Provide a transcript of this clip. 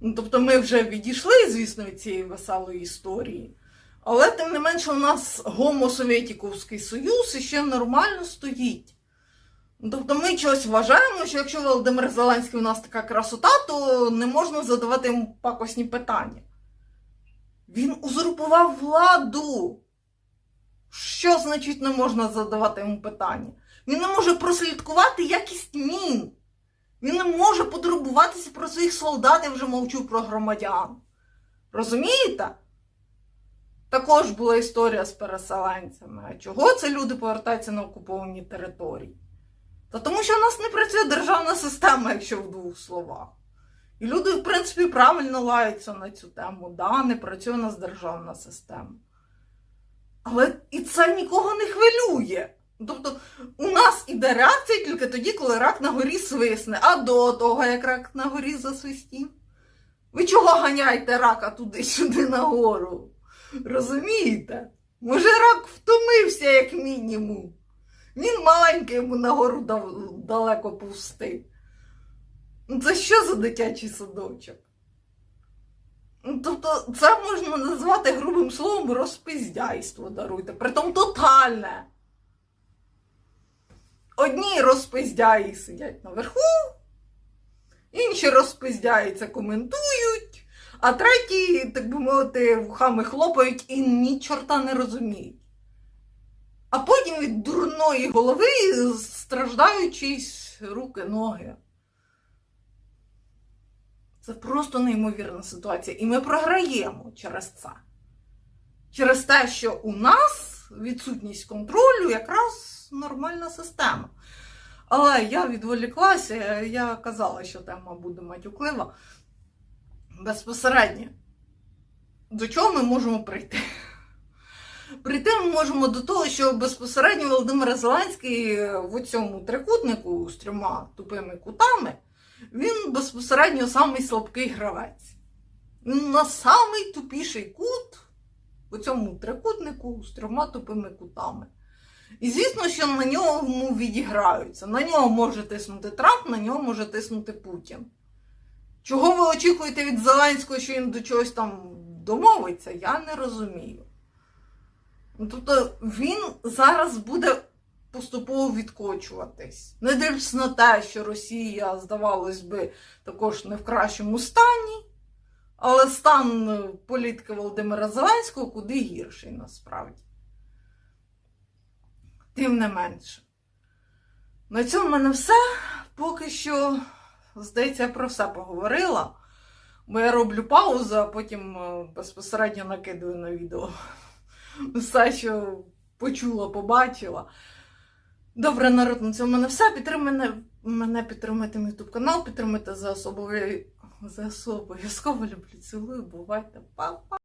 Ну, тобто ми вже відійшли, звісно, від цієї веселої історії. Але тим не менше, у нас гомо-совєтіковський союз іще нормально стоїть. Ну, Тобто ми чогось вважаємо, що якщо Володимир Зеленський у нас така красота, то не можна задавати йому пакосні питання. Він узурпував владу. Що значить не можна задавати йому питання? Він не може прослідкувати якість мін. Він не може потурбуватися про своїх солдат, я вже мовчу про громадян. Розумієте? Також була історія з переселенцями. А чого це люди повертаються на окуповані території? Та тому що в нас не працює державна система, якщо в двох словах. І люди, в принципі, правильно лаються на цю тему. Да, не працює у нас державна система. Але і це нікого не хвилює. Тобто у нас іде реакція тільки тоді, коли рак на горі свисне, а до того, як рак на горі засвистів. Ви чого ганяєте рака туди-сюди нагору? Розумієте? Може, рак втомився, як мінімум. Він маленький йому нагору далеко повсти. Ну, Це що за дитячий садочок? Ну, Тобто, це можна назвати грубим словом розпиздяйство, даруйте. Притом тотальне. Одні розпиздяї сидять наверху, інші розпиздяї це коментують, а треті, так би мовити, вухами хлопають і ні чорта не розуміють. А потім від дурної голови страждають чиїсь руки, ноги. Це просто неймовірна ситуація. І ми програємо через це. Через те, що у нас відсутність контролю якраз нормальна система. Але я відволіклася, я казала, що тема буде матюклива. Безпосередньо. До чого ми можемо прийти? Прийти ми можемо до того, що безпосередньо Володимир Зеленський в цьому трикутнику з трьома тупими кутами, він безпосередньо самий слабкий гравець. На самий тупіший кут у цьому трикутнику з трьома тупими кутами. І звісно, що на ньому відіграються. На нього може тиснути Трамп, на нього може тиснути Путін. Чого ви очікуєте від Зеленського, що він до чогось там домовиться, я не розумію. Ну, Тобто він зараз буде поступово відкочуватись. Не дивлячись на те, що Росія, здавалось би, також не в кращому стані, але стан е, політики Володимира Зеленського куди гірший насправді. Тим не менше. На цьому в мене все. Поки що, здається, я про все поговорила. Бо я роблю паузу, а потім е, безпосередньо накидую на відео все, що почула, побачила. Добре, народ, на цьому в мене все. Підтримайте мене, підтримайте мій YouTube канал, підтримайте за особовий за обов'язково люблю. Цілую, бувайте, па-па.